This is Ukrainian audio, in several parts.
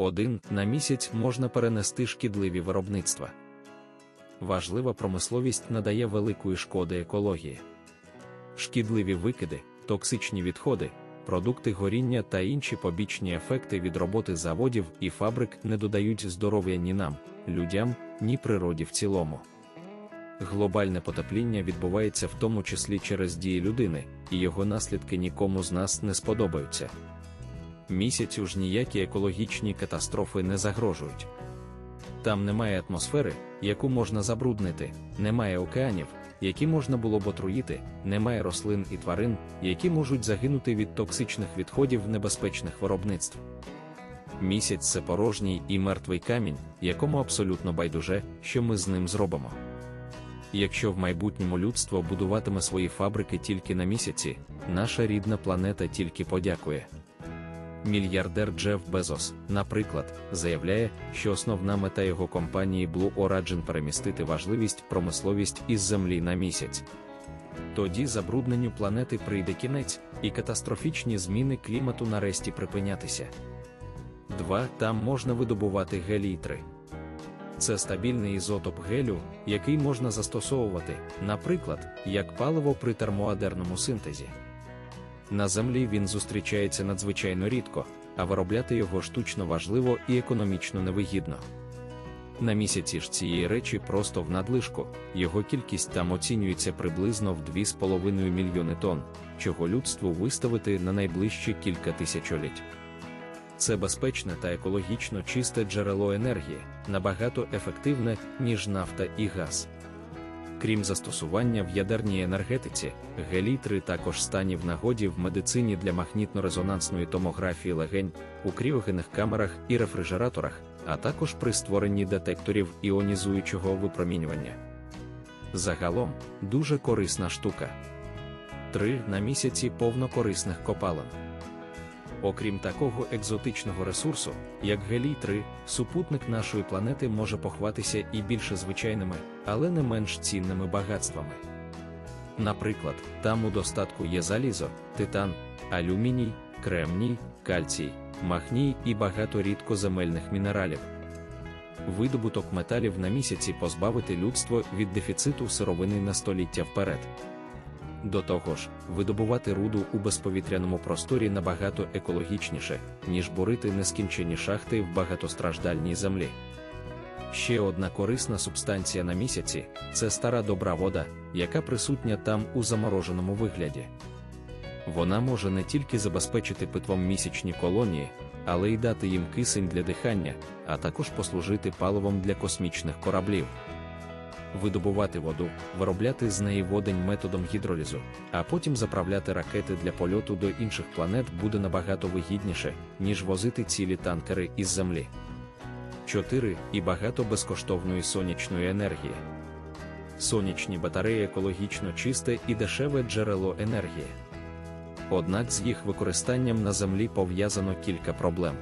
Один на місяць можна перенести шкідливі виробництва. Важлива промисловість надає великої шкоди екології. Шкідливі викиди, токсичні відходи, продукти горіння та інші побічні ефекти від роботи заводів і фабрик не додають здоров'я ні нам, людям, ні природі в цілому. Глобальне потепління відбувається в тому числі через дії людини, і його наслідки нікому з нас не сподобаються. Місяцю ж ніякі екологічні катастрофи не загрожують. Там немає атмосфери, яку можна забруднити, немає океанів, які можна було б отруїти, немає рослин і тварин, які можуть загинути від токсичних відходів небезпечних виробництв. Місяць це порожній і мертвий камінь, якому абсолютно байдуже, що ми з ним зробимо. Якщо в майбутньому людство будуватиме свої фабрики тільки на місяці, наша рідна планета тільки подякує. Мільярдер Джеф Безос, наприклад, заявляє, що основна мета його компанії Blue Origin перемістити важливість промисловість із Землі на місяць. Тоді забрудненню планети прийде кінець, і катастрофічні зміни клімату нарешті припинятися. 2. Там можна видобувати гелій 3. Це стабільний ізотоп гелю, який можна застосовувати, наприклад, як паливо при термоадерному синтезі. На землі він зустрічається надзвичайно рідко, а виробляти його штучно важливо і економічно невигідно. На місяці ж цієї речі просто в надлишку, його кількість там оцінюється приблизно в 2,5 мільйони тонн, чого людству виставити на найближчі кілька тисячоліть. Це безпечне та екологічно чисте джерело енергії, набагато ефективне, ніж нафта і газ. Крім застосування в ядерній енергетиці, гелій-3 також стані в нагоді в медицині для магнітно-резонансної томографії легень, у кріогенних камерах і рефрижераторах, а також при створенні детекторів іонізуючого випромінювання. Загалом дуже корисна штука. 3 на місяці повно корисних копалин. Окрім такого екзотичного ресурсу, як гелій 3, супутник нашої планети може похватися і більше звичайними, але не менш цінними багатствами. Наприклад, там у достатку є залізо, титан, алюміній, кремній, кальцій, махній і багато рідкоземельних мінералів. Видобуток металів на місяці позбавити людство від дефіциту сировини на століття вперед. До того ж, видобувати руду у безповітряному просторі набагато екологічніше, ніж бурити нескінчені шахти в багатостраждальній землі. Ще одна корисна субстанція на місяці це стара добра вода, яка присутня там у замороженому вигляді. Вона може не тільки забезпечити питвом місячні колонії, але й дати їм кисень для дихання, а також послужити паливом для космічних кораблів видобувати воду, виробляти з неї водень методом гідролізу, а потім заправляти ракети для польоту до інших планет буде набагато вигідніше, ніж возити цілі танкери із Землі. 4. І багато безкоштовної сонячної енергії. Сонячні батареї екологічно чисте і дешеве джерело енергії. Однак з їх використанням на землі пов'язано кілька проблем.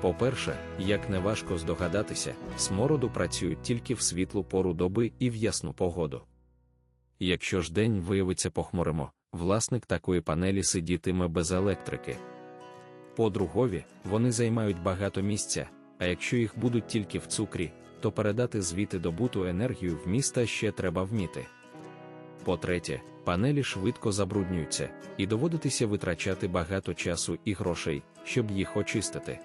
По-перше, як неважко здогадатися, смороду працюють тільки в світлу пору доби і в ясну погоду. Якщо ж день виявиться похмуримо, власник такої панелі сидітиме без електрики. По-другові, вони займають багато місця, а якщо їх будуть тільки в цукрі, то передати звідти добуту енергію в міста ще треба вміти. По-третє, панелі швидко забруднюються, і доводитися витрачати багато часу і грошей, щоб їх очистити.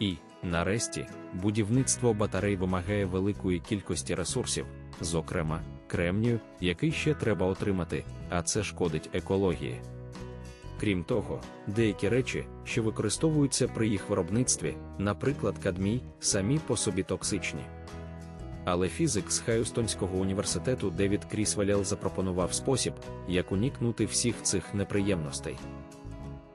І, нарешті, будівництво батарей вимагає великої кількості ресурсів, зокрема, кремнію, який ще треба отримати, а це шкодить екології. Крім того, деякі речі, що використовуються при їх виробництві, наприклад, кадмій, самі по собі токсичні. Але фізик з Хайустонського університету Девід Крісвелел запропонував спосіб, як уникнути всіх цих неприємностей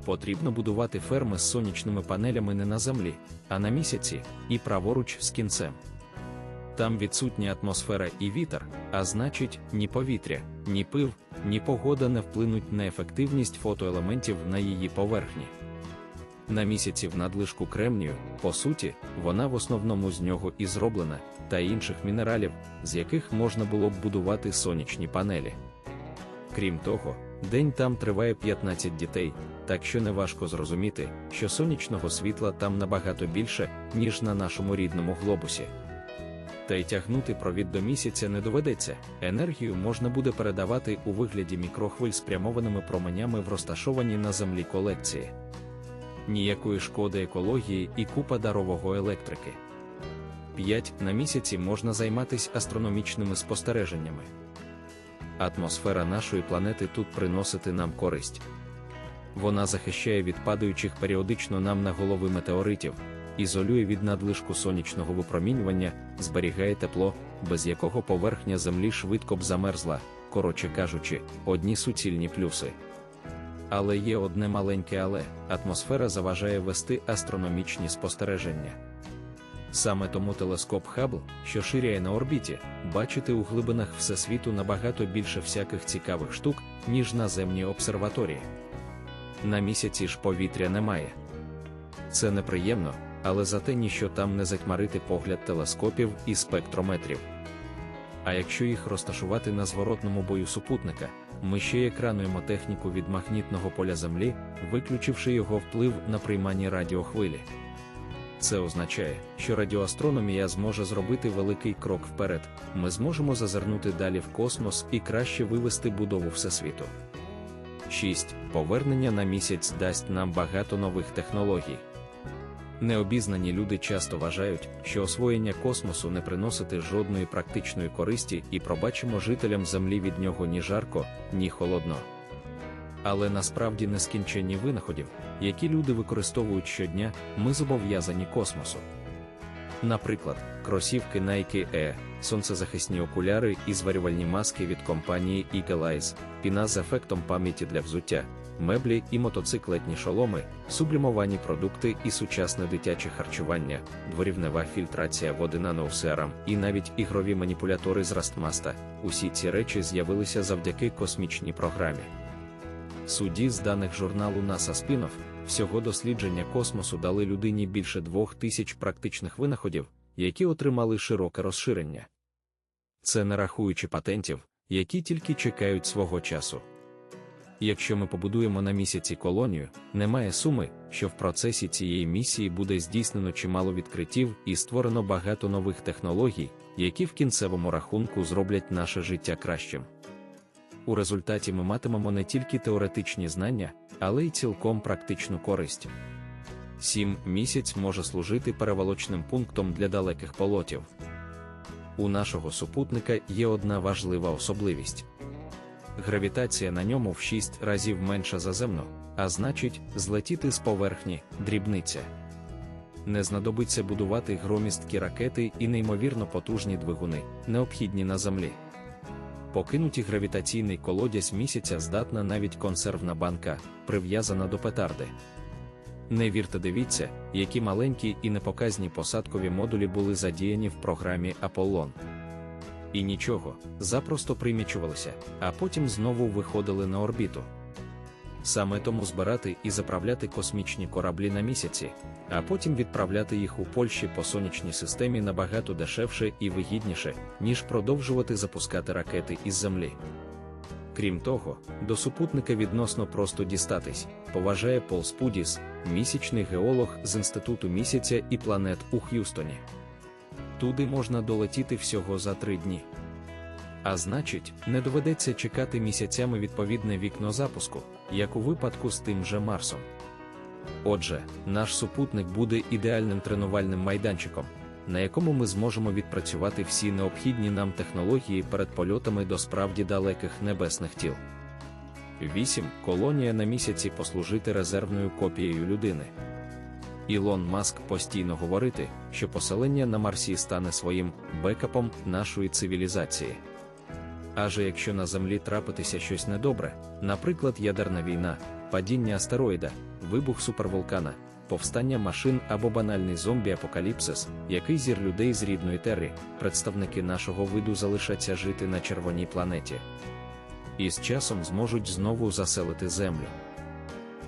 потрібно будувати ферми з сонячними панелями не на землі, а на місяці, і праворуч з кінцем. Там відсутня атмосфера і вітер, а значить, ні повітря, ні пив, ні погода не вплинуть на ефективність фотоелементів на її поверхні. На місяці в надлишку кремнію, по суті, вона в основному з нього і зроблена, та інших мінералів, з яких можна було б будувати сонячні панелі. Крім того, день там триває 15 дітей, так що неважко зрозуміти, що сонячного світла там набагато більше, ніж на нашому рідному глобусі. Та й тягнути провід до місяця не доведеться, енергію можна буде передавати у вигляді мікрохвиль спрямованими променями в розташовані на землі колекції. Ніякої шкоди екології і купа дарового електрики. 5. На місяці можна займатися астрономічними спостереженнями. Атмосфера нашої планети тут приносити нам користь. Вона захищає від падаючих періодично нам на голови метеоритів, ізолює від надлишку сонячного випромінювання, зберігає тепло, без якого поверхня Землі швидко б замерзла, коротше кажучи, одні суцільні плюси. Але є одне маленьке але атмосфера заважає вести астрономічні спостереження. Саме тому телескоп Хаббл, що ширяє на орбіті, бачити у глибинах Всесвіту набагато більше всяких цікавих штук, ніж наземні обсерваторії. На місяці ж повітря немає. Це неприємно, але зате ніщо там не затьмарити погляд телескопів і спектрометрів. А якщо їх розташувати на зворотному бою супутника, ми ще екрануємо техніку від магнітного поля Землі, виключивши його вплив на приймання радіохвилі. Це означає, що радіоастрономія зможе зробити великий крок вперед, ми зможемо зазирнути далі в космос і краще вивести будову Всесвіту. 6. Повернення на місяць дасть нам багато нових технологій. Необізнані люди часто вважають, що освоєння космосу не приносити жодної практичної користі і пробачимо жителям Землі від нього ні жарко, ні холодно. Але насправді нескінченні винаходів, які люди використовують щодня, ми зобов'язані космосу. Наприклад, кросівки Nike Air, сонцезахисні окуляри і зварювальні маски від компанії Eagle Eyes, піна з ефектом пам'яті для взуття, меблі і мотоциклетні шоломи, сублімовані продукти і сучасне дитяче харчування, дворівнева фільтрація води на ноусерам і навіть ігрові маніпулятори з Растмаста. Усі ці речі з'явилися завдяки космічній програмі. Судді з даних журналу NASA Spin-off, всього дослідження космосу дали людині більше двох тисяч практичних винаходів, які отримали широке розширення. Це не рахуючи патентів, які тільки чекають свого часу. Якщо ми побудуємо на місяці колонію, немає суми, що в процесі цієї місії буде здійснено чимало відкриттів і створено багато нових технологій, які в кінцевому рахунку зроблять наше життя кращим. У результаті ми матимемо не тільки теоретичні знання, але й цілком практичну користь. 7 місяць може служити переволочним пунктом для далеких польотів. У нашого супутника є одна важлива особливість. Гравітація на ньому в 6 разів менша за земну, а значить, злетіти з поверхні дрібниця. Не знадобиться будувати громісткі ракети і неймовірно потужні двигуни, необхідні на землі. Покинуті гравітаційний колодязь місяця здатна навіть консервна банка, прив'язана до петарди. Не вірте, дивіться, які маленькі і непоказні посадкові модулі були задіяні в програмі Аполлон. І нічого, запросто примічувалися, а потім знову виходили на орбіту. Саме тому збирати і заправляти космічні кораблі на місяці, а потім відправляти їх у Польщі по сонячній системі набагато дешевше і вигідніше, ніж продовжувати запускати ракети із Землі. Крім того, до супутника відносно просто дістатись, поважає Пол Спудіс, місячний геолог з Інституту місяця і планет у Х'юстоні. Туди можна долетіти всього за три дні. А значить, не доведеться чекати місяцями відповідне вікно запуску, як у випадку з тим же Марсом. Отже, наш супутник буде ідеальним тренувальним майданчиком, на якому ми зможемо відпрацювати всі необхідні нам технології перед польотами до справді далеких небесних тіл. 8. Колонія на місяці послужити резервною копією людини. Ілон Маск постійно говорити, що поселення на Марсі стане своїм бекапом нашої цивілізації. Аже якщо на Землі трапитися щось недобре, наприклад, ядерна війна, падіння астероїда, вибух супервулкана, повстання машин або банальний зомбі-апокаліпсис, який зір людей з рідної терри, представники нашого виду залишаться жити на червоній планеті. І з часом зможуть знову заселити Землю.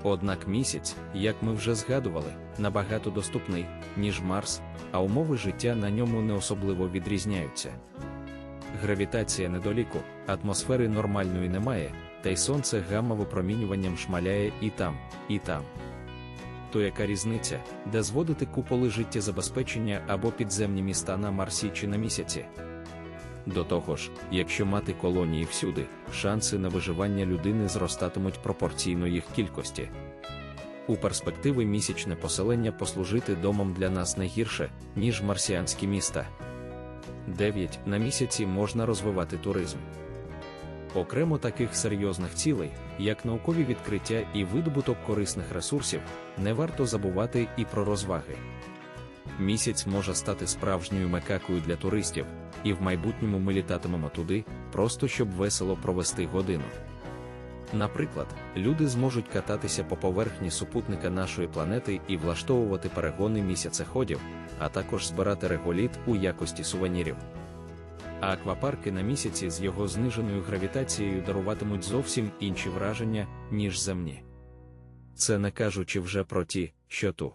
Однак місяць, як ми вже згадували, набагато доступний, ніж Марс, а умови життя на ньому не особливо відрізняються. Гравітація недоліку, атмосфери нормальної немає, та й сонце гамма-випромінюванням шмаляє і там, і там. То яка різниця, де зводити куполи життєзабезпечення або підземні міста на Марсі чи на місяці? До того ж, якщо мати колонії всюди, шанси на виживання людини зростатимуть пропорційно їх кількості. У перспективи місячне поселення послужити домом для нас не гірше, ніж марсіанські міста. 9. На місяці можна розвивати туризм. Окремо таких серйозних цілей, як наукові відкриття і видобуток корисних ресурсів, не варто забувати і про розваги. Місяць може стати справжньою мекакою для туристів, і в майбутньому ми літатимемо туди, просто щоб весело провести годину. Наприклад, люди зможуть кататися по поверхні супутника нашої планети і влаштовувати перегони місяцеходів, а також збирати реголіт у якості сувенірів. А аквапарки на місяці з його зниженою гравітацією даруватимуть зовсім інші враження, ніж земні. Це не кажучи вже про ті, що ту.